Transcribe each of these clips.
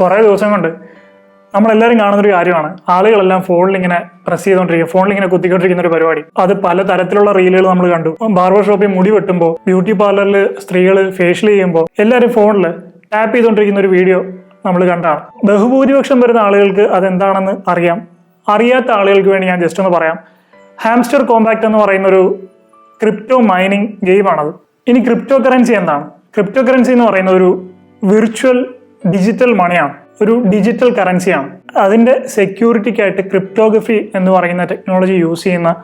കുറേ ദിവസം കൊണ്ട് നമ്മളെല്ലാവരും കാണുന്ന ഒരു കാര്യമാണ്. ആളുകളെല്ലാം ഫോണിൽ ഇങ്ങനെ പ്രസ് ചെയ്തുകൊണ്ടിരിക്കുക ഫോണിൽ ഇങ്ങനെ കുത്തിക്കൊണ്ടിരിക്കുന്ന ഒരു പരിപാടി. അത് പല തരത്തിലുള്ള റീലുകൾ നമ്മൾ കണ്ടു. ബാർബർ ഷോപ്പിൽ മുടി വെട്ടുമ്പോൾ ബ്യൂട്ടി പാർലറിൽ സ്ത്രീകൾ ഫേഷ്യൽ ചെയ്യുമ്പോൾ എല്ലാവരും ഫോണിൽ ടാപ്പ് ചെയ്തുകൊണ്ടിരിക്കുന്ന ഒരു വീഡിയോ നമ്മൾ കണ്ടാണ് ബഹുഭൂരിപക്ഷം വരുന്ന ആളുകൾക്ക് അതെന്താണെന്ന് അറിയാം. അറിയാത്ത ആളുകൾക്ക് വേണ്ടി ഞാൻ ജസ്റ്റ് ഒന്ന് പറയാം. ഹാംസ്റ്റർ കോമ്പാക്ട് എന്ന് പറയുന്ന ഒരു ക്രിപ്റ്റോ മൈനിങ് ഗെയിമാണത് ഇനി ക്രിപ്റ്റോ കറൻസി എന്താണ്? ക്രിപ്റ്റോ കറൻസി എന്ന് പറയുന്ന ഒരു വിർച്വൽ ഡിജിറ്റൽ മണിയാണ് ഒരു ഡിജിറ്റൽ കറൻസിയാണ് അതിന്റെ സെക്യൂരിറ്റിക്കായിട്ട് ക്രിപ്റ്റോഗ്രഫി എന്ന് പറയുന്ന ടെക്നോളജി യൂസ് ചെയ്യുന്ന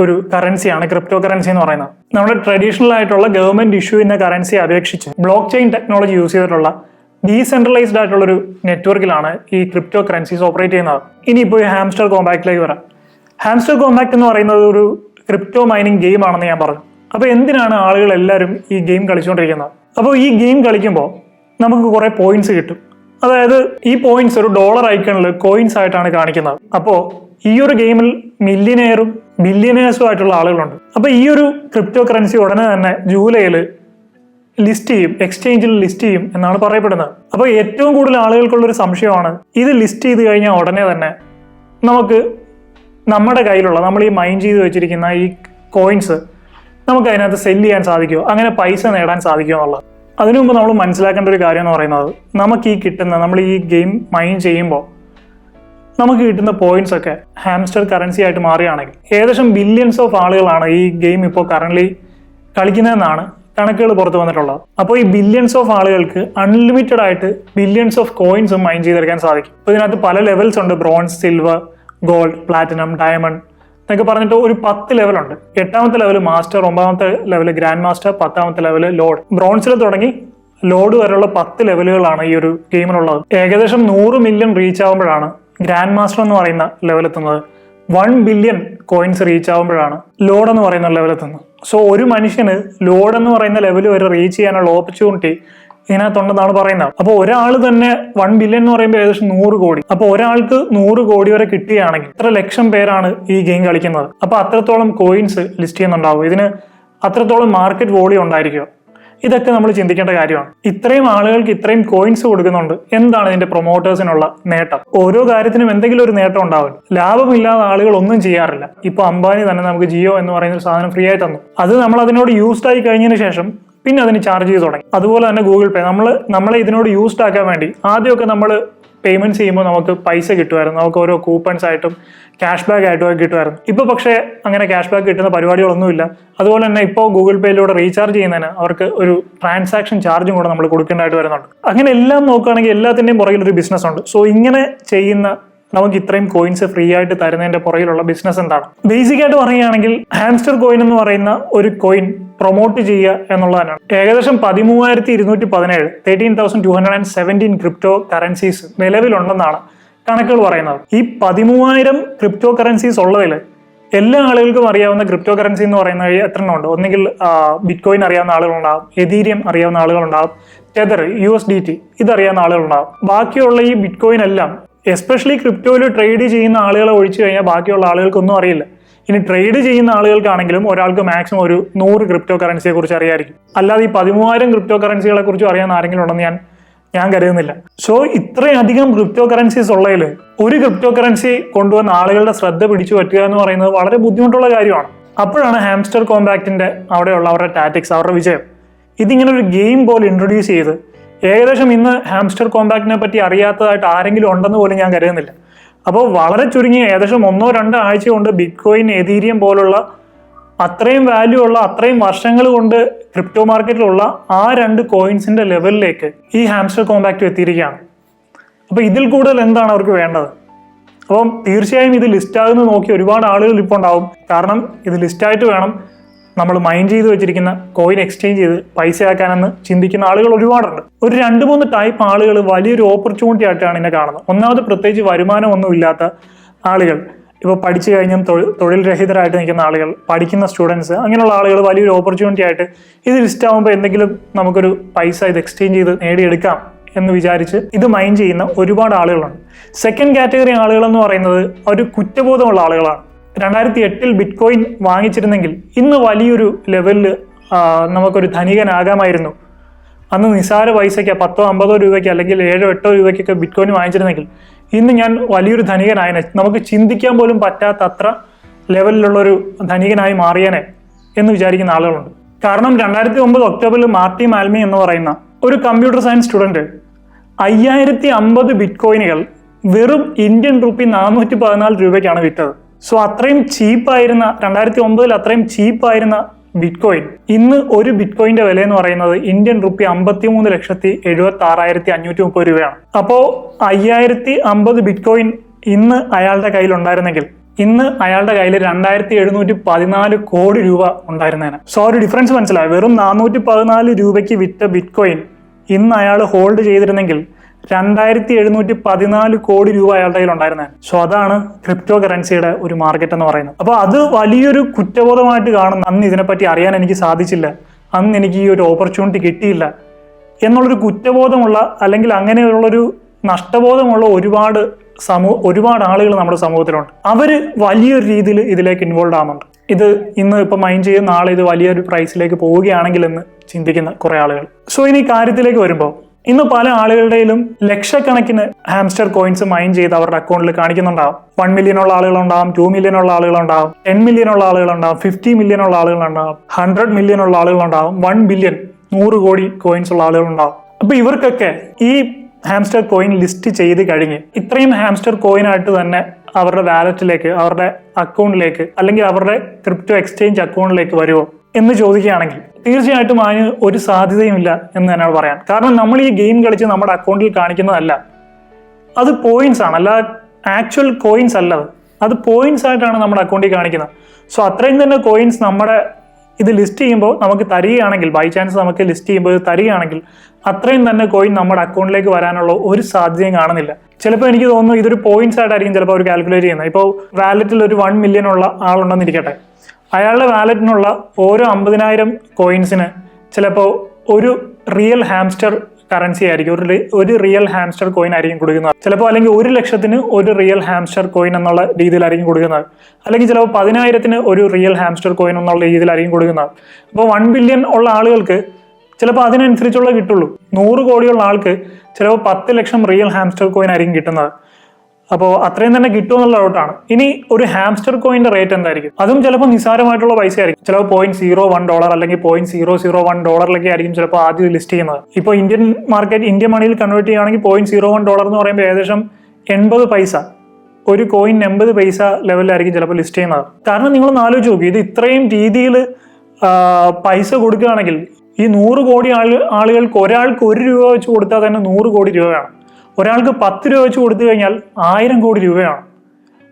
ഒരു കറൻസിയാണ് ക്രിപ്റ്റോ കറൻസി എന്ന് പറയുന്നത്. നമ്മുടെ ട്രഡീഷണൽ ആയിട്ടുള്ള ഗവൺമെന്റ് ഇഷ്യൂ ചെയ്യുന്ന കറൻസിയെ അപേക്ഷിച്ച് ബ്ലോക്ക് ചെയിൻ ടെക്നോളജി യൂസ് ചെയ്തിട്ടുള്ള ഡീസെൻട്രലൈസ്ഡ് ആയിട്ടുള്ള ഒരു നെറ്റ്വർക്കിലാണ് ഈ ക്രിപ്റ്റോ കറൻസീസ് ഓപ്പറേറ്റ് ചെയ്യുന്നത് ഇനിയിപ്പോൾ ഈ ഹാംസ്റ്റർ കോമ്പാക്റ്റിലേക്ക് വരാം. ഹാംസ്റ്റർ കോമ്പാക്ട് എന്ന് പറയുന്നത് ഒരു ക്രിപ്റ്റോ മൈനിങ് ഗെയിം ആണെന്ന് ഞാൻ പറഞ്ഞു. അപ്പോൾ എന്തിനാണ് ആളുകൾ എല്ലാവരും ഈ ഗെയിം കളിച്ചുകൊണ്ടിരിക്കുന്നത്? അപ്പോൾ ഈ ഗെയിം കളിക്കുമ്പോൾ നമുക്ക് കുറേ പോയിന്റ്സ് കിട്ടും. അതായത് ഈ പോയിന്റ്സ് ഒരു ഡോളർ ഐക്കണിൽ കോയിൻസ് ആയിട്ടാണ് കാണിക്കുന്നത്. അപ്പോൾ ഈ ഒരു ഗെയിമിൽ മില്യനെയറും ബില്യനേഴ്സും ആയിട്ടുള്ള ആളുകളുണ്ട്. അപ്പോൾ ഈ ഒരു ക്രിപ്റ്റോ കറൻസി ഉടനെ തന്നെ ജൂലൈയിൽ ലിസ്റ്റ് ചെയ്യും എക്സ്ചേഞ്ചിൽ ലിസ്റ്റ് ചെയ്യും എന്നാണ് പറയപ്പെടുന്നത്. അപ്പോൾ ഏറ്റവും കൂടുതൽ ആളുകൾക്കുള്ള ഒരു സംശയമാണ് ഇത് ലിസ്റ്റ് ചെയ്ത് കഴിഞ്ഞാൽ ഉടനെ തന്നെ നമുക്ക് നമ്മുടെ കയ്യിലുള്ള നമ്മൾ ഈ മൈൻഡ് ചെയ്ത് വെച്ചിരിക്കുന്ന ഈ കോയിൻസ് നമുക്ക് അതിനകത്ത് സെല്ല് ചെയ്യാൻ സാധിക്കുമോ അങ്ങനെ പൈസ നേടാൻ സാധിക്കുമോ എന്നുള്ളത്. അതിനു മുമ്പ് നമ്മൾ മനസ്സിലാക്കേണ്ട ഒരു കാര്യം എന്ന് പറയുന്നത് നമുക്ക് ഈ കിട്ടുന്ന നമ്മൾ ഈ ഗെയിം മൈൻ ചെയ്യുമ്പോൾ നമുക്ക് കിട്ടുന്ന പോയിന്റ്സ് ഒക്കെ ഹാംസ്റ്റർ കറൻസി ആയിട്ട് മാറുകയാണെങ്കിൽ ഏകദേശം ബില്യൺസ് ഓഫ് ആളുകളാണ് ഈ ഗെയിം ഇപ്പോൾ കറന്റ് കളിക്കുന്നതെന്നാണ് കണക്കുകൾ പുറത്തു വന്നിട്ടുള്ളത്. അപ്പോൾ ഈ ബില്യൺസ് ഓഫ് ആളുകൾക്ക് അൺലിമിറ്റഡ് ആയിട്ട് ബില്യൺസ് ഓഫ് കോയിൻസും മൈൻ ചെയ്തെടുക്കാൻ സാധിക്കും. അപ്പോൾ ഇതിനകത്ത് പല ലെവൽസ് ഉണ്ട്. Bronze silver gold platinum diamond എന്നൊക്കെ പറഞ്ഞിട്ട് ഒരു പത്ത് ലെവലുണ്ട് എട്ടാമത്തെ ലെവൽ മാസ്റ്റർ ഒമ്പതാമത്തെ ലെവൽ ഗ്രാൻഡ് മാസ്റ്റർ പത്താമത്തെ ലെവൽ ലോഡ് ബ്രോൺസിൽ തുടങ്ങി ലോഡ് വരെയുള്ള പത്ത് ലെവലുകളാണ് ഈ ഒരു ഗെയിമിലുള്ളത് ഏകദേശം നൂറ് മില്യൺ റീച്ച് ആകുമ്പോഴാണ് ഗ്രാൻഡ് മാസ്റ്റർ എന്ന് പറയുന്ന ലെവൽ എത്തുന്നത്. വൺ ബില്യൺ കോയിൻസ് റീച്ച് ആകുമ്പോഴാണ് ലോഡ് എന്ന് പറയുന്ന ലെവൽ എത്തുന്നത്. സോ ഒരു മനുഷ്യന് ലോഡ് എന്ന് പറയുന്ന ലെവൽ വരെ റീച്ച് ചെയ്യാനുള്ള ഓപ്പർച്യൂണിറ്റി ഇതിനകത്തുണ്ടെന്നാണ് പറയുന്നത്. അപ്പോൾ ഒരാൾ തന്നെ വൺ ബില്യൺ എന്ന് പറയുമ്പോൾ ഏകദേശം നൂറ് കോടി. അപ്പോൾ ഒരാൾക്ക് നൂറ് കോടി വരെ കിട്ടുകയാണെങ്കിൽ ഇത്ര ലക്ഷം പേരാണ് ഈ ഗെയിം കളിക്കുന്നത്. അപ്പോൾ അത്രത്തോളം കോയിൻസ് ലിസ്റ്റ് ചെയ്യുന്നുണ്ടാവും. ഇതിന് അത്രത്തോളം മാർക്കറ്റ് വോളിയം ഉണ്ടായിരിക്കും. ഇതൊക്കെ നമ്മൾ ചിന്തിക്കേണ്ട കാര്യമാണ്. ഇത്രയും ആളുകൾക്ക് ഇത്രയും കോയിൻസ് കൊടുക്കുന്നുണ്ട്. എന്താണ് ഇതിന്റെ പ്രൊമോട്ടേഴ്സിനുള്ള നേട്ടം? ഓരോ കാര്യത്തിനും എന്തെങ്കിലും ഒരു നേട്ടം ഉണ്ടാവും. ലാഭമില്ലാതെ ആളുകൾ ഒന്നും ചെയ്യാറില്ല. ഇപ്പൊ അംബാനി തന്നെ നമുക്ക് ജിയോ എന്ന് പറയുന്ന ഒരു സാധനം ഫ്രീ ആയി തന്നു. അത് നമ്മൾ അതിനോട് യൂസ്ഡ് ആയി കഴിഞ്ഞതിന് ശേഷം പിന്നെ അതിന് ചാർജ് ചെയ്ത് തുടങ്ങി. അതുപോലെ തന്നെ ഗൂഗിൾ പേ നമ്മൾ നമ്മളെ ഇതിനോട് യൂസ്ഡ് ആക്കാൻ വേണ്ടി ആദ്യമൊക്കെ നമ്മൾ പേയ്മെന്റ് ചെയ്യുമ്പോൾ നമുക്ക് പൈസ കിട്ടുമായിരുന്നു. നമുക്ക് ഓരോ കൂപ്പൺസ് ആയിട്ടും ക്യാഷ് ബാക്ക് ആയിട്ടും ഒക്കെ കിട്ടുമായിരുന്നു. ഇപ്പോൾ പക്ഷേ അങ്ങനെ ക്യാഷ് ബാക്ക് കിട്ടുന്ന പരിപാടികളൊന്നുമില്ല. അതുപോലെ തന്നെ ഇപ്പോൾ ഗൂഗിൾ പേയിലൂടെ റീചാർജ് ചെയ്യുന്നതിന് അവർക്ക് ഒരു ട്രാൻസാക്ഷൻ ചാർജും കൂടെ നമ്മൾ കൊടുക്കേണ്ടതായിട്ട് വരുന്നുണ്ട്. അങ്ങനെ എല്ലാം നോക്കുകയാണെങ്കിൽ എല്ലാത്തിന്റെയും പുറകിൽ ഒരു ബിസിനസ് ഉണ്ട്. സോ ഇങ്ങനെ ചെയ്യുന്ന നമുക്ക് ഇത്രയും കോയിൻസ് ഫ്രീ ആയിട്ട് തരുന്നതിന്റെ പുറകിലുള്ള ബിസിനസ് എന്താണ്? ബേസിക് ആയിട്ട് പറയുകയാണെങ്കിൽ ഹാംസ്റ്റർ കോയിൻ എന്ന് പറയുന്ന ഒരു കോയിൻ പ്രൊമോട്ട് ചെയ്യുക എന്നുള്ളതാണ്. ഏകദേശം പതിമൂവായിരത്തി ഇരുന്നൂറ്റി പതിനേഴ് thirteen thousand two hundred and seventeen crypto currencies നിലവിലുണ്ടെന്നാണ് കണക്കുകൾ പറയുന്നത്. ഈ പതിമൂവായിരം ക്രിപ്റ്റോ കറൻസീസ് ഉള്ളതിൽ എല്ലാ ആളുകൾക്കും അറിയാവുന്ന ക്രിപ്റ്റോ കറൻസി എന്ന് പറയുന്ന എത്ര എണ്ണം ഉണ്ട് ഒന്നുകിൽ ബിറ്റ് കോയിൻ അറിയാവുന്ന ആളുകളുണ്ടാകും എതീരിയം അറിയാവുന്ന ആളുകളുണ്ടാകും tether U S D T ഇതറിയാവുന്ന ആളുകളുണ്ടാകും ബാക്കിയുള്ള ഈ ബിറ്റ്കോയിൻ എല്ലാം എസ്പെഷ്യലി ക്രിപ്റ്റോയിൽ ട്രേഡ് ചെയ്യുന്ന ആളുകളെ ഒഴിച്ചു കഴിഞ്ഞാൽ ബാക്കിയുള്ള ആളുകൾക്കൊന്നും അറിയില്ല. ഇനി ട്രേഡ് ചെയ്യുന്ന ആളുകൾക്കാണെങ്കിലും ഒരാൾക്ക് മാക്സിമം ഒരു നൂറ് ക്രിപ്റ്റോ കറൻസിയെ കുറിച്ച് അറിയായിരിക്കും. അല്ലാതെ ഈ പതിമൂവായിരം ക്രിപ്റ്റോ കറൻസികളെ കുറിച്ച് അറിയാൻ ആരെങ്കിലും ഉണ്ടെന്ന് ഞാൻ ഞാൻ കരുതുന്നില്ല. സോ ഇത്രയധികം ക്രിപ്റ്റോ കറൻസീസ് ഉള്ളതിൽ ഒരു ക്രിപ്റ്റോ കറൻസി കൊണ്ടുവന്ന ആളുകളുടെ ശ്രദ്ധ പിടിച്ചു പറ്റുക എന്ന് പറയുന്നത് വളരെ ബുദ്ധിമുട്ടുള്ള കാര്യമാണ്. അപ്പോഴാണ് ഹാംസ്റ്റർ കോമ്പാക്റ്റിന്റെ അവിടെയുള്ള അവരുടെ ടാറ്റിക്സ് അവരുടെ വിജയം. ഇതിങ്ങനെ ഒരു ഗെയിം പോലെ ഇൻട്രൊഡ്യൂസ് ചെയ്ത് ഏകദേശം ഇന്ന് ഹാംസ്റ്റർ കോമ്പാക്റ്റിനെ പറ്റി അറിയാത്തതായിട്ട് ആരെങ്കിലും ഉണ്ടെന്ന് പോലും ഞാൻ കരുതുന്നില്ല. അപ്പോൾ വളരെ ചുരുങ്ങിയ ഏകദേശം ഒന്നോ രണ്ടോ ആഴ്ച കൊണ്ട് ബിറ്റ് കോയിൻ എതീരിയം പോലുള്ള അത്രയും വാല്യൂ ഉള്ള അത്രയും വർഷങ്ങൾ കൊണ്ട് ക്രിപ്റ്റോ മാർക്കറ്റിലുള്ള ആ രണ്ട് കോയിൻസിന്റെ ലെവലിലേക്ക് ഈ ഹാംസ്റ്റർ കോമ്പാക്റ്റ് എത്തിയിരിക്കുകയാണ്. അപ്പോൾ ഇതിൽ കൂടുതൽ എന്താണ് അവർക്ക് വേണ്ടത്? അപ്പം തീർച്ചയായും ഇത് ലിസ്റ്റ് ആകുന്നത് നോക്കി ഒരുപാട് ആളുകൾ ഇപ്പോൾ ഉണ്ടാവും. കാരണം ഇത് ലിസ്റ്റായിട്ട് വേണം. നമ്മൾ മൈൻഡ് ചെയ്ത് വെച്ചിരിക്കുന്ന കോയിൻ എക്സ്ചേഞ്ച് ചെയ്ത് പൈസ ആക്കാനെന്ന് ചിന്തിക്കുന്ന ആളുകൾ ഒരുപാടുണ്ട്. ഒരു രണ്ട് മൂന്ന് ടൈപ്പ് ആളുകൾ വലിയൊരു ഓപ്പർച്യൂണിറ്റി ആയിട്ടാണ് എന്നെ കാണുന്നത്. ഒന്നാമത് പ്രത്യേകിച്ച് വരുമാനമൊന്നും ഇല്ലാത്ത ആളുകൾ. ഇപ്പോൾ പഠിച്ചു കഴിഞ്ഞും തൊഴിൽ രഹിതരായിട്ട് നിൽക്കുന്ന ആളുകൾ പഠിക്കുന്ന സ്റ്റുഡൻസ് അങ്ങനെയുള്ള ആളുകൾ വലിയൊരു ഓപ്പർച്യൂണിറ്റി ആയിട്ട് ഇത് ലിസ്റ്റ് ആകുമ്പോൾ എന്തെങ്കിലും നമുക്കൊരു പൈസ ഇത് എക്സ്ചേഞ്ച് ചെയ്ത് നേടിയെടുക്കാം എന്ന് വിചാരിച്ച് ഇത് മൈൻഡ് ചെയ്യുന്ന ഒരുപാട് ആളുകളുണ്ട്. സെക്കൻഡ് കാറ്റഗറി ആളുകൾ എന്ന് പറയുന്നത് ഒരു കുറ്റബോധമുള്ള ആളുകളാണ്. രണ്ടായിരത്തി എട്ടിൽ ബിറ്റ് കോയിൻ വാങ്ങിച്ചിരുന്നെങ്കിൽ ഇന്ന് വലിയൊരു ലെവലിൽ നമുക്കൊരു ധനികനാകാമായിരുന്നു. അന്ന് നിസാര പൈസയ്ക്ക് പത്തോ അമ്പതോ രൂപയ്ക്ക് അല്ലെങ്കിൽ ഏഴോ എട്ടോ രൂപയ്ക്കൊക്കെ ബിറ്റ് കോയിൻ വാങ്ങിച്ചിരുന്നെങ്കിൽ ഇന്ന് ഞാൻ വലിയൊരു ധനികനായനെ. നമുക്ക് ചിന്തിക്കാൻ പോലും പറ്റാത്ത അത്ര ലെവലിലുള്ള ഒരു ധനികനായി മാറിയനെ എന്ന് വിചാരിക്കുന്ന ആളുകളുണ്ട്. കാരണം രണ്ടായിരത്തി ഒമ്പത് ഒക്ടോബറിൽ മാർട്ടി മാൽമി എന്ന് പറയുന്ന ഒരു കമ്പ്യൂട്ടർ സയൻസ് സ്റ്റുഡന്റ് അയ്യായിരത്തി അമ്പത് ബിറ്റ് കോയിനുകൾ വെറും ഇന്ത്യൻ റുപ്പി നാനൂറ്റി പതിനാല് രൂപയ്ക്കാണ് വിറ്റത്. സോ അത്രയും ചീപ്പായിരുന്ന രണ്ടായിരത്തി ഒമ്പതിൽ അത്രയും ചീപ്പായിരുന്ന ബിറ്റ് കോയിൻ ഇന്ന് ഒരു ബിറ്റ് കോയിന്റെ വില എന്ന് പറയുന്നത് ഇന്ത്യൻ റുപ്പി അമ്പത്തി മൂന്ന് ലക്ഷത്തി എഴുപത്തി ആറായിരത്തി അഞ്ഞൂറ്റി മുപ്പത് രൂപയാണ്. അപ്പോ അയ്യായിരത്തി അമ്പത് ബിറ്റ് കോയിൻ ഇന്ന് അയാളുടെ കയ്യിൽ ഉണ്ടായിരുന്നെങ്കിൽ ഇന്ന് അയാളുടെ കയ്യിൽ രണ്ടായിരത്തി എഴുന്നൂറ്റി പതിനാല് കോടി രൂപ ഉണ്ടായിരുന്നേനെ. സോ ഒരു ഡിഫറൻസ് മനസ്സിലായി? വെറും നാനൂറ്റി പതിനാല് രൂപയ്ക്ക് വിറ്റ ബിറ്റ് കോയിൻ ഇന്ന് അയാൾ ഹോൾഡ് ചെയ്തിരുന്നെങ്കിൽ രണ്ടായിരത്തി എഴുന്നൂറ്റി പതിനാല് കോടി രൂപ അയാളുടെ കയ്യിൽ ഉണ്ടായിരുന്നത് സോ അതാണ് ക്രിപ്റ്റോ കറൻസിയുടെ ഒരു മാർക്കറ്റ് എന്ന് പറയുന്നത്. അപ്പോൾ അത് വലിയൊരു കുറ്റബോധമായിട്ട് കാണുന്ന അന്ന് ഇതിനെപ്പറ്റി അറിയാൻ എനിക്ക് സാധിച്ചില്ല. അന്ന് എനിക്ക് ഈ ഒരു ഓപ്പർച്യൂണിറ്റി കിട്ടിയില്ല. എന്നുള്ളൊരു കുറ്റബോധമുള്ള അല്ലെങ്കിൽ അങ്ങനെയുള്ളൊരു നഷ്ടബോധമുള്ള ഒരുപാട് സമൂഹ ഒരുപാട് ആളുകൾ നമ്മുടെ സമൂഹത്തിലുണ്ട്. അവർ വലിയൊരു രീതിയിൽ ഇതിലേക്ക് ഇൻവോൾവ് ആവുന്നുണ്ട്. ഇത് ഇന്ന് ഇപ്പം മൈൻഡ് ചെയ്യുന്ന ആൾ ഇത് വലിയൊരു പ്രൈസിലേക്ക് പോവുകയാണെങ്കിൽ എന്ന് ചിന്തിക്കുന്ന കുറേ ആളുകൾ. സോ ഇനി കാര്യത്തിലേക്ക് വരുമ്പോൾ ഇന്ന് പല ആളുകളുടെയിലും ലക്ഷക്കണക്കിന് ഹാംസ്റ്റർ കോയിൻസ് മൈൻ ചെയ്ത് അവരുടെ അക്കൗണ്ടിൽ കാണിക്കുന്നുണ്ടാവും. വൺ മില്യൺ ഉള്ള ആളുകളുണ്ടാവും ടു മില്യൺ ഉള്ള ആളുകളുണ്ടാവും ടെൻ മില്യൺ ഉള്ള ആളുകളുണ്ടാവും ഫിഫ്റ്റി മില്യൺ ഉള്ള ആളുകളുണ്ടാവും ഹൺഡ്രഡ് മില്യൺ ഉള്ള ആളുകളുണ്ടാവും വൺ ബില്യൺ നൂറ് കോടി കോയിൻസ് ഉള്ള ആളുകളുണ്ടാവും. അപ്പൊ ഇവർക്കൊക്കെ ഈ ഹാംസ്റ്റർ കോയിൻ ലിസ്റ്റ് ചെയ്ത് കഴിഞ്ഞ് ഇത്രയും ഹാംസ്റ്റർ കോയിൻ ആയിട്ട് തന്നെ അവരുടെ വാലറ്റിലേക്ക് അവരുടെ അക്കൗണ്ടിലേക്ക് അല്ലെങ്കിൽ അവരുടെ ക്രിപ്റ്റോ എക്സ്ചേഞ്ച് അക്കൗണ്ടിലേക്ക് വരുമോ എന്ന് ചോദിക്കുകയാണെങ്കിൽ തീർച്ചയായിട്ടും അതിന് ഒരു സാധ്യതയുമില്ല എന്ന് തന്നെയാണ് പറയാൻ. കാരണം നമ്മൾ ഈ ഗെയിം കളിച്ച് നമ്മുടെ അക്കൗണ്ടിൽ കാണിക്കുന്നതല്ല. അത് പോയിന്റ്സ് ആണ് അല്ല ആക്ച്വൽ കോയിൻസ് അല്ല അത് അത് പോയിന്റ്സ് ആയിട്ടാണ് നമ്മുടെ അക്കൗണ്ടിൽ കാണിക്കുന്നത്. സോ അത്രയും തന്നെ കോയിൻസ് നമ്മുടെ ഇത് ലിസ്റ്റ് ചെയ്യുമ്പോൾ നമുക്ക് തരികയാണെങ്കിൽ ബൈ ചാൻസ് നമുക്ക് ലിസ്റ്റ് ചെയ്യുമ്പോൾ ഇത് തരികയാണെങ്കിൽ അത്രയും തന്നെ കോയിൻ നമ്മുടെ അക്കൗണ്ടിലേക്ക് വരാനുള്ള ഒരു സാധ്യതയും കാണുന്നില്ല. ചിലപ്പോൾ എനിക്ക് തോന്നുന്നു ഇതൊരു പോയിന്റ്സ് ആയിട്ടായിരിക്കും ചിലപ്പോൾ അവർ കാൽക്കുലേറ്റ് ചെയ്യുന്നത്. ഇപ്പോൾ വാലറ്റിൽ ഒരു വൺ മില്യൺ ഉള്ള ആളുണ്ടെന്നിരിക്കട്ടെ. അയാളുടെ വാലറ്റിനുള്ള ഓരോ അമ്പതിനായിരം കോയിൻസിന് ചിലപ്പോൾ ഒരു റിയൽ ഹാംസ്റ്റർ കറൻസി ആയിരിക്കും. ഒരു ഒരു റിയൽ ഹാംസ്റ്റർ കോയിൻ ആയിരിക്കും കൊടുക്കുന്നത്. ചിലപ്പോൾ അല്ലെങ്കിൽ ഒരു ലക്ഷത്തിന് ഒരു റിയൽ ഹാംസ്റ്റർ കോയിൻ എന്നുള്ള രീതിയിലായിരിക്കും കൊടുക്കുന്നത്. അല്ലെങ്കിൽ ചിലപ്പോൾ പതിനായിരത്തിന് ഒരു റിയൽ ഹാംസ്റ്റർ കോയിൻ എന്നുള്ള രീതിയിലായിരിക്കും കൊടുക്കുന്നത്. അപ്പോൾ വൺ ബില്യൺ ഉള്ള ആളുകൾക്ക് ചിലപ്പോൾ അതിനനുസരിച്ചുള്ള കിട്ടുള്ളൂ. നൂറ് കോടിയുള്ള ആൾക്ക് ചിലപ്പോൾ പത്ത് ലക്ഷം റിയൽ ഹാംസ്റ്റർ കോയിൻ ആയിരിക്കും കിട്ടുന്നത്. അപ്പോൾ അത്രയും തന്നെ കിട്ടുമെന്നുള്ള ഡൗട്ടാണ് ഇനി ഒരു ഹാംസ്റ്റർ കോയിന്റെ റേറ്റ് എന്തായിരിക്കും? അതും ചിലപ്പോൾ നിസാരമായിട്ടുള്ള പൈസ ആയിരിക്കും. ചിലപ്പോൾ പോയിന്റ് സീറോ വൺ ഡോളർ അല്ലെങ്കിൽ പോയിന്റ് സീറോ സീറോ വൺ ഡോളറിലൊക്കെ ആയിരിക്കും ചിലപ്പോൾ ആദ്യം ലിസ്റ്റ് ചെയ്യുന്നത്. ഇപ്പോൾ ഇന്ത്യൻ മാർക്കറ്റ് ഇന്ത്യൻ മണിയിൽ കൺവേർട്ട് ചെയ്യുകയാണെങ്കിൽ പോയിന്റ് സീറോ വൺ ഡോളർ എന്ന് പറയുമ്പോൾ ഏകദേശം എൺപത് പൈസ ഒരു കോയിൻ എൺപത് പൈസ ലെവലിലായിരിക്കും ചിലപ്പോൾ ലിസ്റ്റ് ചെയ്യുന്നത്. കാരണം നിങ്ങളൊന്ന് ആലോചിച്ച് നോക്കി ഇത് ഇത്രയും രീതിയിൽ പൈസ കൊടുക്കുകയാണെങ്കിൽ ഈ നൂറ് കോടി ആൾ ആളുകൾക്ക് ഒരാൾക്ക് ഒരു രൂപ വെച്ച് കൊടുത്താൽ തന്നെ നൂറ് കോടി രൂപയാണ് ഒരാൾക്ക് പത്ത് രൂപ വെച്ച് കൊടുത്തു കഴിഞ്ഞാൽ ആയിരം കോടി രൂപയാണ്.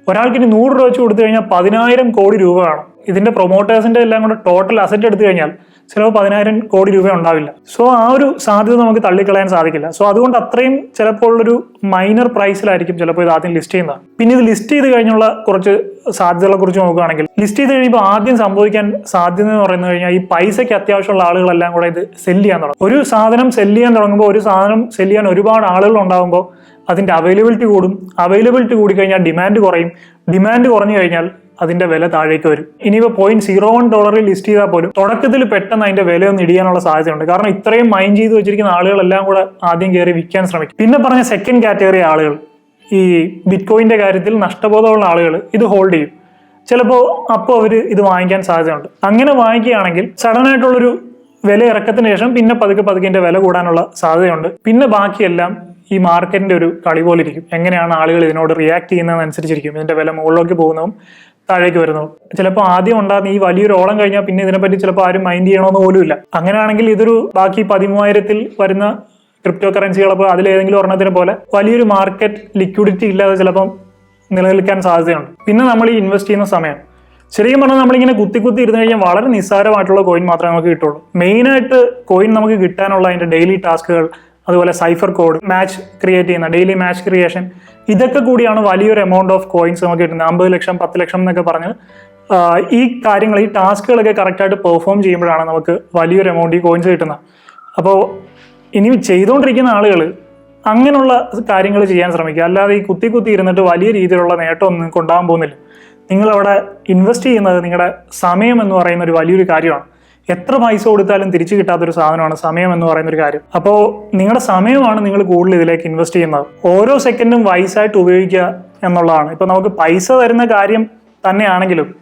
ഒരാൾക്ക് ഇനി നൂറ് രൂപ വെച്ച് കൊടുത്തു കഴിഞ്ഞാൽ പതിനായിരം കോടി രൂപ വേണം. ഇതിന്റെ പ്രൊമോട്ടേഴ്സിന്റെ എല്ലാം കൂടെ ടോട്ടൽ അസറ്റ് എടുത്തു കഴിഞ്ഞാൽ ചിലപ്പോൾ പതിനായിരം കോടി രൂപ ഉണ്ടാവില്ല. സോ ആ ഒരു സാധ്യത നമുക്ക് തള്ളിക്കളയാൻ സാധിക്കില്ല. സോ അതുകൊണ്ട് അത്രയും ചിലപ്പോൾ ഒരു മൈനർ പ്രൈസിലായിരിക്കും ചിലപ്പോൾ ഇത് ആദ്യം ലിസ്റ്റ് ചെയ്യുന്നത്. പിന്നെ ഇത് ലിസ്റ്റ് ചെയ്ത് കഴിഞ്ഞുള്ള കുറച്ച് സാധ്യതകളെ കുറിച്ച് നോക്കുകയാണെങ്കിൽ ലിസ്റ്റ് ചെയ്ത് കഴിയുമ്പോൾ ആദ്യം സംഭവിക്കാൻ സാധ്യത എന്ന് പറയുന്നത് കഴിഞ്ഞാൽ ഈ പൈസയ്ക്ക് അത്യാവശ്യമുള്ള ആളുകളെല്ലാം കൂടെ ഇത് സെല്ല് ചെയ്യാൻ തുടങ്ങും. ഒരു സാധനം സെല്ല് ചെയ്യാൻ തുടങ്ങുമ്പോൾ ഒരു സാധനം സെല്ല് ചെയ്യാൻ ഒരുപാട് ആളുകൾ ഉണ്ടാകുമ്പോൾ അതിന്റെ അവൈലബിലിറ്റി കൂടും. അവൈലബിലിറ്റി കൂടി കഴിഞ്ഞാൽ ഡിമാൻഡ് കുറയും. ഡിമാൻഡ് കുറഞ്ഞു കഴിഞ്ഞാൽ അതിന്റെ വില താഴേക്ക് വരും. ഇനിയിപ്പോൾ പോയിന്റ് സീറോ വൺ ഡോളറിൽ ലിസ്റ്റ് ചെയ്താൽ പോലും തുടക്കത്തിൽ പെട്ടെന്ന് അതിന്റെ വില ഒന്ന് ഇടിയാനുള്ള സാധ്യതയുണ്ട്. കാരണം ഇത്രയും മൈൻഡ് ചെയ്ത് വെച്ചിരിക്കുന്ന ആളുകളെല്ലാം കൂടെ ആദ്യം കയറി വിൽക്കാൻ ശ്രമിക്കും. പിന്നെ പറഞ്ഞ സെക്കൻഡ് കാറ്റഗറി ആളുകൾ ഈ ബിറ്റ്കോയിന്റെ കാര്യത്തിൽ നഷ്ടബോധമുള്ള ആളുകൾ ഇത് ഹോൾഡ് ചെയ്യും. ചിലപ്പോൾ അപ്പോൾ അവർ ഇത് വാങ്ങിക്കാൻ സാധ്യതയുണ്ട്. അങ്ങനെ വാങ്ങിക്കുകയാണെങ്കിൽ സഡൻ ആയിട്ടുള്ളൊരു വില ഇറക്കത്തിന് ശേഷം പിന്നെ പതുക്കെ പതുക്കെ ഇതിന്റെ വില കൂടാനുള്ള സാധ്യതയുണ്ട്. പിന്നെ ബാക്കിയെല്ലാം ഈ മാർക്കറ്റിന്റെ ഒരു കളി പോലെ ഇരിക്കും. എങ്ങനെയാണ് ആളുകൾ ഇതിനോട് റിയാക്ട് ചെയ്യുന്നതനുസരിച്ചിരിക്കും. ഇതിന്റെ വില മുകളിലേക്ക് പോകുന്നതും താഴേക്ക് വരുന്നു. ചിലപ്പോൾ ആദ്യം ഉണ്ടാകുന്ന ഈ വലിയൊരു ഓളം കഴിഞ്ഞാൽ പിന്നെ ഇതിനെപ്പറ്റി ചിലപ്പോൾ ആരും മൈൻഡ് ചെയ്യണമെന്ന് പോലും ഇല്ല അങ്ങനെയാണെങ്കിൽ ഇതൊരു ബാക്കി പതിമൂവായിരത്തിൽ വരുന്ന ക്രിപ്റ്റോ കറൻസികളപ്പോൾ അതിലേതെങ്കിലും ഒരെണ്ണത്തിനെ പോലെ വലിയൊരു മാർക്കറ്റ് ലിക്വിഡിറ്റി ഇല്ലാതെ ചിലപ്പം നിലനിൽക്കാൻ സാധ്യതയുണ്ട്. പിന്നെ നമ്മൾ ഈ ഇൻവെസ്റ്റ് ചെയ്യുന്ന സമയം. ശരിക്കും പറഞ്ഞാൽ നമ്മളിങ്ങനെ കുത്തി കുത്തി ഇരുന്ന് കഴിഞ്ഞാൽ വളരെ നിസ്സാരമായിട്ടുള്ള കോയിൻ മാത്രമേ നമുക്ക് കിട്ടുള്ളൂ. മെയിനായിട്ട് കോയിൻ നമുക്ക് കിട്ടാനുള്ള അതിന്റെ ഡെയിലി ടാസ്കുകൾ അതുപോലെ സൈഫർ കോഡ് മാച്ച് ക്രിയേറ്റ് ചെയ്യുന്ന ഡെയിലി മാച്ച് ക്രിയേഷൻ ഇതൊക്കെ കൂടിയാണ് വലിയൊരു എമൗണ്ട് ഓഫ് കോയിൻസ് നമുക്ക് കിട്ടുന്നത്. അമ്പത് ലക്ഷം പത്ത് ലക്ഷം എന്നൊക്കെ പറഞ്ഞ് ഈ കാര്യങ്ങൾ ഈ ടാസ്കുകളൊക്കെ കറക്റ്റായിട്ട് പെർഫോം ചെയ്യുമ്പോഴാണ് നമുക്ക് വലിയൊരു എമൗണ്ട് ഈ കോയിൻസ് കിട്ടുന്നത്. അപ്പോൾ ഇനി ചെയ്തുകൊണ്ടിരിക്കുന്ന ആളുകൾ അങ്ങനെയുള്ള കാര്യങ്ങൾ ചെയ്യാൻ ശ്രമിക്കുക. അല്ലാതെ ഈ കുത്തി കുത്തി ഇരുന്നിട്ട് വലിയ രീതിയിലുള്ള നേട്ടമൊന്നും നിങ്ങൾക്ക് ഉണ്ടാകാൻ പോകുന്നില്ല. നിങ്ങളവിടെ ഇൻവെസ്റ്റ് ചെയ്യുന്നത് നിങ്ങളുടെ സമയം എന്ന് പറയുന്ന ഒരു വലിയൊരു കാര്യമാണ്. എത്ര പൈസ കൊടുത്താലും തിരിച്ചു കിട്ടാത്തൊരു സാധനമാണ് സമയം എന്ന് പറയുന്ന ഒരു കാര്യം. അപ്പോൾ നിങ്ങളുടെ സമയമാണ് നിങ്ങൾ കൂടുതൽ ഇതിലേക്ക് ഇൻവെസ്റ്റ് ചെയ്യുന്നത്. ഓരോ സെക്കൻഡും വൈസായിട്ട് ഉപയോഗിക്കുക എന്നുള്ളതാണ്. ഇപ്പോൾ നമുക്ക് പൈസ തരുന്ന കാര്യം തന്നെയാണെങ്കിലും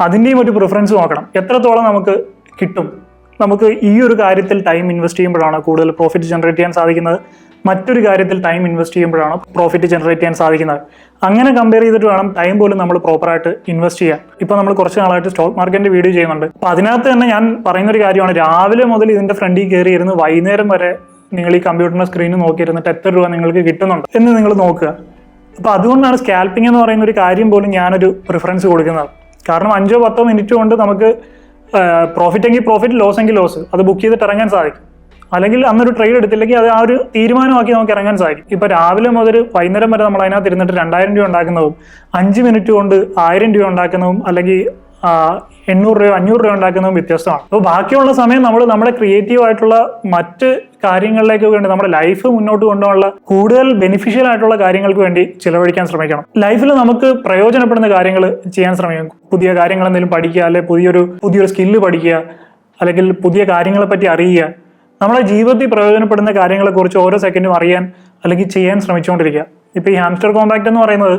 അതിന്റെയും ഒരു പ്രിഫറൻസ് നോക്കണം. എത്രത്തോളം നമുക്ക് കിട്ടും? നമുക്ക് ഈ ഒരു കാര്യത്തിൽ ടൈം ഇൻവെസ്റ്റ് ചെയ്യുമ്പോഴാണ് കൂടുതൽ പ്രോഫിറ്റ് ജനറേറ്റ് ചെയ്യാൻ സാധിക്കുന്നത്. മറ്റൊരു കാര്യത്തിൽ ടൈം ഇൻവെസ്റ്റ് ചെയ്യുമ്പോഴാണ് പ്രോഫിറ്റ് ജനറേറ്റ് ചെയ്യാൻ സാധിക്കുന്നത്. അങ്ങനെ കമ്പയർ ചെയ്തിട്ട് വേണം ടൈം പോലും നമ്മൾ പ്രോപ്പറായിട്ട് ഇൻവെസ്റ്റ് ചെയ്യാൻ. ഇപ്പോൾ നമ്മൾ കുറച്ച് നാളായിട്ട് സ്റ്റോക്ക് മാർക്കറ്റിന്റെ വീഡിയോ ചെയ്യുന്നുണ്ട്. അപ്പോൾ അതിനകത്ത് തന്നെ ഞാൻ പറയുന്ന ഒരു കാര്യമാണ് രാവിലെ മുതൽ ഇതിന്റെ ഫ്രണ്ടിൽ കയറി ഇരുന്ന് വൈകുന്നേരം വരെ നിങ്ങൾ ഈ കമ്പ്യൂട്ടറിന്റെ സ്ക്രീനിൽ നോക്കിയിരുന്നിട്ട് എത്ര രൂപ നിങ്ങൾക്ക് കിട്ടുന്നുണ്ട് എന്ന് നിങ്ങൾ നോക്കുക. അപ്പോൾ അതുകൊണ്ടാണ് സ്കാൽപ്പിംഗ് എന്ന് പറയുന്ന ഒരു കാര്യം പോലും ഞാനൊരു പ്രിഫറൻസ് കൊടുക്കുന്നത്. കാരണം അഞ്ചോ പത്തോ മിനിറ്റ് കൊണ്ട് നമുക്ക് പ്രോഫിറ്റ് എങ്കിൽ പ്രോഫിറ്റ് ലോസ് എങ്കിൽ ലോസ് അത് ബുക്ക് ചെയ്തിട്ട് ഇറങ്ങാൻ സാധിക്കും. അല്ലെങ്കിൽ അന്നൊരു ട്രേഡ് എടുത്തില്ലെങ്കിൽ അത് ആ ഒരു തീരുമാനമാക്കി നമുക്ക് ഇറങ്ങാൻ സാധിക്കും. ഇപ്പൊ രാവിലെ മുതൽ വൈകുന്നേരം വരെ നമ്മൾ അതിനകത്ത് ഇരുന്നിട്ട് രണ്ടായിരം രൂപ ഉണ്ടാക്കുന്നതും അഞ്ച് മിനിറ്റ് കൊണ്ട് ആയിരം രൂപ ഉണ്ടാക്കുന്നതും അല്ലെങ്കിൽ എണ്ണൂറ് രൂപ അഞ്ഞൂറ് രൂപ ഉണ്ടാക്കുന്നതും വ്യത്യസ്തമാണ്. അപ്പോൾ ബാക്കിയുള്ള സമയം നമ്മൾ നമ്മുടെ ക്രിയേറ്റീവ് ആയിട്ടുള്ള മറ്റ് കാര്യങ്ങളിലേക്ക് വേണ്ടി നമ്മുടെ ലൈഫ് മുന്നോട്ട് കൊണ്ടുപോകാനുള്ള കൂടുതൽ ബെനിഫിഷ്യൽ ആയിട്ടുള്ള കാര്യങ്ങൾക്ക് വേണ്ടി ചിലവഴിക്കാൻ ശ്രമിക്കണം. ലൈഫിൽ നമുക്ക് പ്രയോജനപ്പെടുന്ന കാര്യങ്ങൾ ചെയ്യാൻ ശ്രമിക്കണം പുതിയ കാര്യങ്ങൾ എന്തെങ്കിലും പഠിക്കുക അല്ലെങ്കിൽ പുതിയൊരു പുതിയൊരു സ്കില്ല് പഠിക്കുക അല്ലെങ്കിൽ പുതിയ കാര്യങ്ങളെ പറ്റി അറിയുക നമ്മുടെ ജീവിതത്തിൽ പ്രയോജനപ്പെടുന്ന കാര്യങ്ങളെക്കുറിച്ച് ഓരോ സെക്കൻഡും അറിയാൻ അല്ലെങ്കിൽ ചെയ്യാൻ ശ്രമിച്ചുകൊണ്ടിരിക്കുക. ഇപ്പോൾ ഈ ഹാംസ്റ്റർ കോമ്പാക്ട് എന്ന് പറയുന്നത്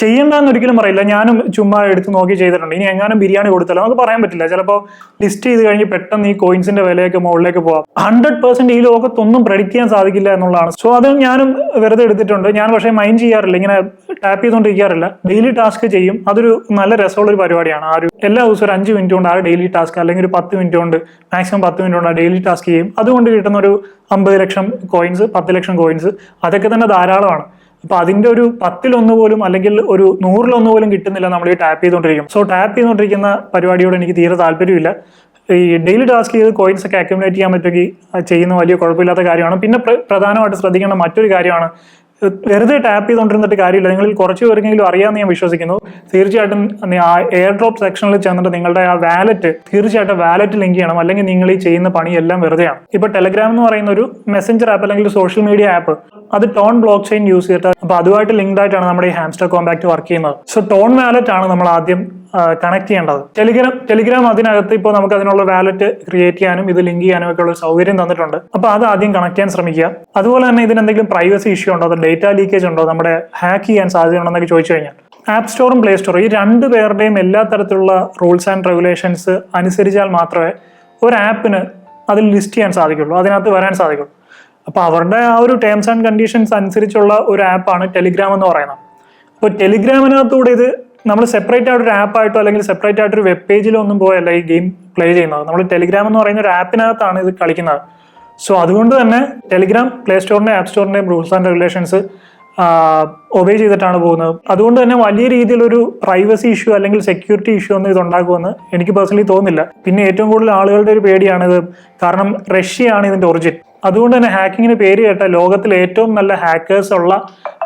ചെയ്യണ്ടെന്ന് ഒരിക്കലും പറയില്ല. ഞാനും ചുമ്മാ എടുത്ത് നോക്കി ചെയ്തിട്ടുണ്ട്. ഇനി എങ്ങാനും ബിരിയാണി കൊടുത്തല്ലോ നമുക്ക് പറയാൻ പറ്റില്ല. ചിലപ്പോൾ ലിസ്റ്റ് ചെയ്ത് കഴിഞ്ഞ് പെട്ടെന്ന് ഈ കോയിൻസിന്റെ വിലയൊക്കെ മുകളിലേക്ക് പോവാം. ഹൺഡ്രഡ് പെർസെന്റ് ഈ ലോകത്തൊന്നും പ്രഡിക്റ്റ് ചെയ്യാൻ സാധിക്കില്ല എന്നുള്ളതാണ്. സോ അത് ഞാനും വെറുതെ എടുത്തിട്ടുണ്ട്. ഞാൻ പക്ഷേ മൈൻഡ് ചെയ്യാറില്ല. ഇങ്ങനെ ടാപ്പ് ചെയ്തുകൊണ്ടിരിക്കാറില്ല ഡെയിലി ടാസ്ക് ചെയ്യും. അതൊരു നല്ല രസമുള്ള ഒരു പരിപാടിയാണ്. ആ ഒരു എല്ലാ ദിവസവും ഒരു അഞ്ച് മിനിറ്റ് കൊണ്ട് ആ ഡെയിലി ടാസ്ക് അല്ലെങ്കിൽ ഒരു പത്ത് മിനിറ്റ് കൊണ്ട് മാക്സിമം പത്ത് മിനിറ്റ് കൊണ്ട് ആ ഡെയിലി ടാസ്ക് ചെയ്യും. അതുകൊണ്ട് കിട്ടുന്ന ഒരു അമ്പത് ലക്ഷം കോയിൻസ് പത്ത് ലക്ഷം കോയിൻസ് അതൊക്കെ തന്നെ ധാരാളമാണ്. അപ്പൊ അതിന്റെ ഒരു പത്തിലൊന്ന് പോലും അല്ലെങ്കിൽ ഒരു നൂറിലൊന്ന് പോലും കിട്ടുന്നില്ല നമ്മൾ ഈ ടാപ്പ് ചെയ്തുകൊണ്ടിരിക്കും സോ ടാപ്പ് ചെയ്തുകൊണ്ടിരിക്കുന്ന പരിപാടിയോട് എനിക്ക് തീരെ താല്പര്യമില്ല. ഈ ഡെയിലി ടാസ്ക് ചെയ്ത് കോയിൻസ് ഒക്കെ അക്യുമുലേറ്റ് ചെയ്യാൻ പറ്റുമെങ്കിൽ ചെയ്യുന്ന വലിയ കുഴപ്പമില്ലാത്ത കാര്യമാണ്. പിന്നെ പ്രധാനമായിട്ട് ശ്രദ്ധിക്കേണ്ട മറ്റൊരു കാര്യമാണ് വെറുതെ ടാപ്പ് ചെയ്തുകൊണ്ടിരുന്നിട്ട് കാര്യമില്ല. നിങ്ങളിൽ കുറച്ച് പേർക്കെങ്കിലും അറിയാമെന്ന് ഞാൻ വിശ്വസിക്കുന്നു. തീർച്ചയായിട്ടും ആ എയർ ഡ്രോപ്പ് സെക്ഷനിൽ ചെന്നിട്ട് നിങ്ങളുടെ ആ വാലറ്റ് തീർച്ചയായിട്ടും വാലറ്റ് ലിങ്ക് ചെയ്യണം. അല്ലെങ്കിൽ നിങ്ങൾ ഈ ചെയ്യുന്ന പണിയെല്ലാം വെറുതെയാണ്. ഇപ്പൊ ടെലഗ്രാം എന്ന് പറയുന്ന ഒരു മെസ്സഞ്ചർ ആപ്പ് അല്ലെങ്കിൽ സോഷ്യൽ മീഡിയ ആപ്പ് അത് ടോൺ ബ്ലോക്ക് ചെയിൻ യൂസ് ചെയ്തിട്ട് അപ്പൊ അതുമായിട്ട് ലിങ്ക്ഡ് ആയിട്ടാണ് നമ്മുടെ ഈ ഹാംസ്റ്റർ കോമ്പാക്ട് വർക്ക് ചെയ്യുന്നത്. സോ ടോൺ വാലറ്റ് ആണ് നമ്മൾ ആദ്യം കണക്ട് ചെയ്യേണ്ടത്. ടെലിഗ്രാം ടെലിഗ്രാം അതിനകത്ത് ഇപ്പോൾ നമുക്ക് അതിനുള്ള വാലറ്റ് ക്രിയേറ്റ് ചെയ്യാനും ഇത് ലിങ്ക് ചെയ്യാനും ഒക്കെ ഉള്ള സൗകര്യം തന്നിട്ടുണ്ട്. അപ്പോൾ അത് ആദ്യം കണക്ട് ചെയ്യാൻ ശ്രമിക്കുക. അതുപോലെ തന്നെ ഇതിന് എന്തെങ്കിലും പ്രൈവസി ഇഷ്യൂ ഉണ്ടോ? അതോ ഡേറ്റ ലീക്കേജ് ഉണ്ടോ? നമ്മുടെ ഹാക്ക് ചെയ്യാൻ സാധ്യതയുണ്ടെന്നൊക്കെ ചോദിച്ചു കഴിഞ്ഞാൽ. ആപ്പ് സ്റ്റോറും പ്ലേ സ്റ്റോറും ഈ രണ്ട് പേരുടെയും എല്ലാ തരത്തിലുള്ള റൂൾസ് ആൻഡ് റെഗുലേഷൻസ് അനുസരിച്ചാൽ മാത്രമേ ഒരു ആപ്പിന് അതിൽ ലിസ്റ്റ് ചെയ്യാൻ സാധിക്കുള്ളൂ. അതിനകത്ത് വരാൻ സാധിക്കുള്ളൂ. അപ്പോൾ അവരുടെ ആ ഒരു ടേംസ് ആൻഡ് കണ്ടീഷൻസ് അനുസരിച്ചുള്ള ഒരു ആപ്പാണ് ടെലിഗ്രാം എന്ന് പറയുന്നത്. അപ്പോൾ ടെലിഗ്രാമിനകത്തൂടെ ഇത് നമ്മൾ സെപ്പറേറ്റ് ആയിട്ട് ഒരു ആപ്പായിട്ടോ അല്ലെങ്കിൽ സെപ്പറേറ്റ് ആയിട്ട് ഒരു വെബ് പേജിലോ ഒന്നും പോയല്ല ഈ ഗെയിം പ്ലേ ചെയ്യുന്നത്. നമ്മൾ ടെലിഗ്രാം എന്ന് പറയുന്ന ഒരു ആപ്പിനകത്താണ് ഇത് കളിക്കുന്നത്. സോ അതുകൊണ്ട് തന്നെ ടെലിഗ്രാം പ്ലേ സ്റ്റോറിന്റെ ആപ്പ് സ്റ്റോറിന്റെയും റൂൾസ് ആൻഡ് റെഗുലേഷൻസ് ഒബേ ചെയ്തിട്ടാണ് പോകുന്നത്. അതുകൊണ്ട് തന്നെ വലിയ രീതിയിലൊരു പ്രൈവസി ഇഷ്യൂ അല്ലെങ്കിൽ സെക്യൂരിറ്റി ഇഷ്യൂ ഒന്നും ഇത് ഉണ്ടാക്കുമെന്ന് എനിക്ക് പേഴ്സണലി തോന്നുന്നില്ല. പിന്നെ ഏറ്റവും കൂടുതൽ ആളുകളുടെ ഒരു പേടിയാണിത്. കാരണം റഷ്യയാണ് ഇതിന്റെ ഒറിജിൻ അതുകൊണ്ട് തന്നെ ഹാക്കിങ്ങിന് പേര് കേട്ട ലോകത്തിലെ ഏറ്റവും നല്ല ഹാക്കേഴ്സ് ഉള്ള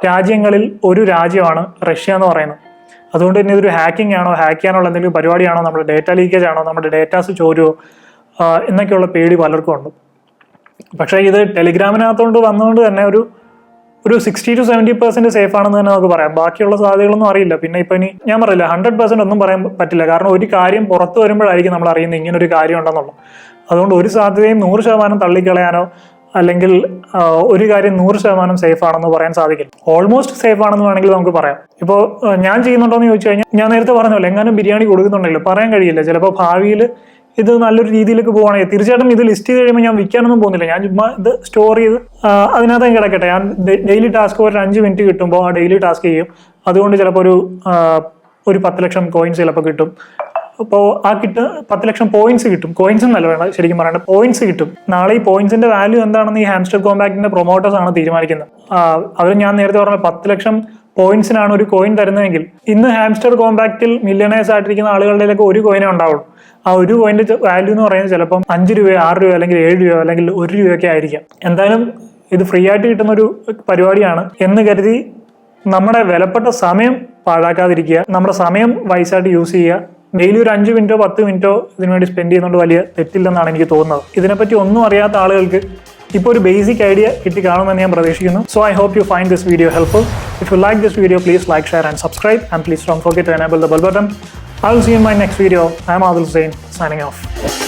രാജ്യങ്ങളിൽ ഒരു രാജ്യമാണ് റഷ്യ എന്ന് പറയുന്നത്. അതുകൊണ്ട് തന്നെ ഇതൊരു ഹാക്കിംഗ് ആണോ? ഹാക്ക് ചെയ്യാനുള്ള എന്തെങ്കിലും പരിപാടിയാണോ? നമ്മുടെ ഡേറ്റ ലീക്കേജ് ആണോ? നമ്മുടെ ഡേറ്റാസ് ചോരുമോ എന്നൊക്കെയുള്ള പേടി പലർക്കും ഉണ്ട്. പക്ഷേ ഇത് ടെലിഗ്രാമിനകത്തോണ്ട് വന്നതുകൊണ്ട് തന്നെ ഒരു ഒരു sixty to seventy percent safe ആണെന്ന് തന്നെ നമുക്ക് പറയാം. ബാക്കിയുള്ള സാധ്യതകളൊന്നും അറിയില്ല. പിന്നെ ഇപ്പം ഇനി ഞാൻ പറയില്ല ഹൺഡ്രഡ് പെർസെന്റ് ഒന്നും പറയാൻ പറ്റില്ല. കാരണം ഒരു കാര്യം പുറത്തു വരുമ്പോഴായിരിക്കും നമ്മൾ അറിയുന്നത് ഇങ്ങനൊരു കാര്യം ഉണ്ടെന്നുള്ളത് അതുകൊണ്ട് ഒരു സാധ്യതയും നൂറ് ശതമാനം തള്ളിക്കളയാനോ അല്ലെങ്കിൽ ഒരു കാര്യം നൂറ് ശതമാനം സേഫ് ആണെന്ന് പറയാൻ സാധിക്കില്ല. ഓൾമോസ്റ്റ് സേഫ് ആണെന്ന് വേണമെങ്കിൽ നമുക്ക് പറയാം. ഇപ്പോൾ ഞാൻ ചെയ്യുന്നുണ്ടോ എന്ന് ചോദിച്ചു കഴിഞ്ഞാൽ ഞാൻ നേരത്തെ പറഞ്ഞല്ലോ എങ്ങാനും ബിരിയാണി കൊടുക്കുന്നുണ്ടെങ്കിലും പറയാൻ കഴിയില്ല. ചിലപ്പോൾ ഭാവിയിൽ ഇത് നല്ലൊരു രീതിയിലേക്ക് പോവുകയാണെങ്കിൽ തീർച്ചയായിട്ടും ഇത് ലിസ്റ്റ് ചെയ്ത് കഴിയുമ്പോൾ ഞാൻ വിൽക്കാനൊന്നും പോകുന്നില്ല. ഞാൻ ചുമ്മാ ഇത് സ്റ്റോർ ചെയ്ത് അതിനകത്ത് കിടക്കട്ടെ. ഞാൻ ഡെയിലി ടാസ്ക് ഒരു അഞ്ച് മിനിറ്റ് കിട്ടുമ്പോൾ ആ ഡെയിലി ടാസ്ക് ചെയ്യും. അതുകൊണ്ട് ചിലപ്പോൾ ഒരു ഒരു പത്ത് ലക്ഷം കോയിൻസ് ചിലപ്പോൾ കിട്ടും. അപ്പോൾ ആ കിട്ട് പത്ത് ലക്ഷം പോയിന്റ്സ് കിട്ടും. കോയിൻസ് എന്നല്ല വേണം ശരിക്കും പറയണ്ട പോയിന്റ്സ് കിട്ടും. നാളെ ഈ പോയിന്റ്സിന്റെ വാല്യൂ എന്താണെന്ന് ഈ ഹാംസ്റ്റർ കോമ്പാക്ടിന്റെ പ്രൊമോട്ടേഴ്സ് ആണ് തീരുമാനിക്കുന്നത്. അവർ ഞാൻ നേരത്തെ പറഞ്ഞ പത്ത് ലക്ഷം പോയിന്റ്സിനാണ് ഒരു കോയിൻ തരുന്നതെങ്കിൽ ഇന്ന് ഹാംസ്റ്റർ കോമ്പാക്റ്റിൽ മില്യണേഴ്സ് ആയിട്ടിരിക്കുന്ന ആളുകളുടെയൊക്കെ ഒരു കോയിനേ ഉണ്ടാവുള്ളൂ. ആ ഒരു കോയിന്റെ വാല്യൂ എന്ന് പറയുന്നത് ചിലപ്പം അഞ്ച് രൂപയോ ആറ് രൂപയോ അല്ലെങ്കിൽ ഏഴ് രൂപയോ അല്ലെങ്കിൽ ഒരു രൂപയൊക്കെ ആയിരിക്കാം. എന്തായാലും ഇത് ഫ്രീ ആയിട്ട് കിട്ടുന്ന ഒരു പരിപാടിയാണ്. എന്ന് കരുതി നമ്മുടെ വിലപ്പെട്ട സമയം പാഴാക്കാതിരിക്കുക നമ്മുടെ സമയം വൈസായിട്ട് യൂസ് ചെയ്യുക. ഡെയിലി ഒരു അഞ്ച് മിനിറ്റോ പത്ത് മിനിറ്റോ ഇതിനുവേണ്ടി സ്പെൻഡ് ചെയ്യുന്നതുകൊണ്ട് വലിയ തെറ്റില്ലെന്നാണ് എനിക്ക് തോന്നുന്നത്. ഇതിനെപ്പറ്റി ഒന്നും അറിയാത്ത ആളുകൾക്ക് ഇപ്പോൾ ഒരു ബേസിക് ഐഡിയ കിട്ടി കാണുമെന്ന് ഞാൻ പ്രതീക്ഷിക്കുന്നു. So I hope you find this video helpful if you like this video please like share and subscribe and please don't forget to enable the bell button I will see in my next video I'm Adil Zain signing off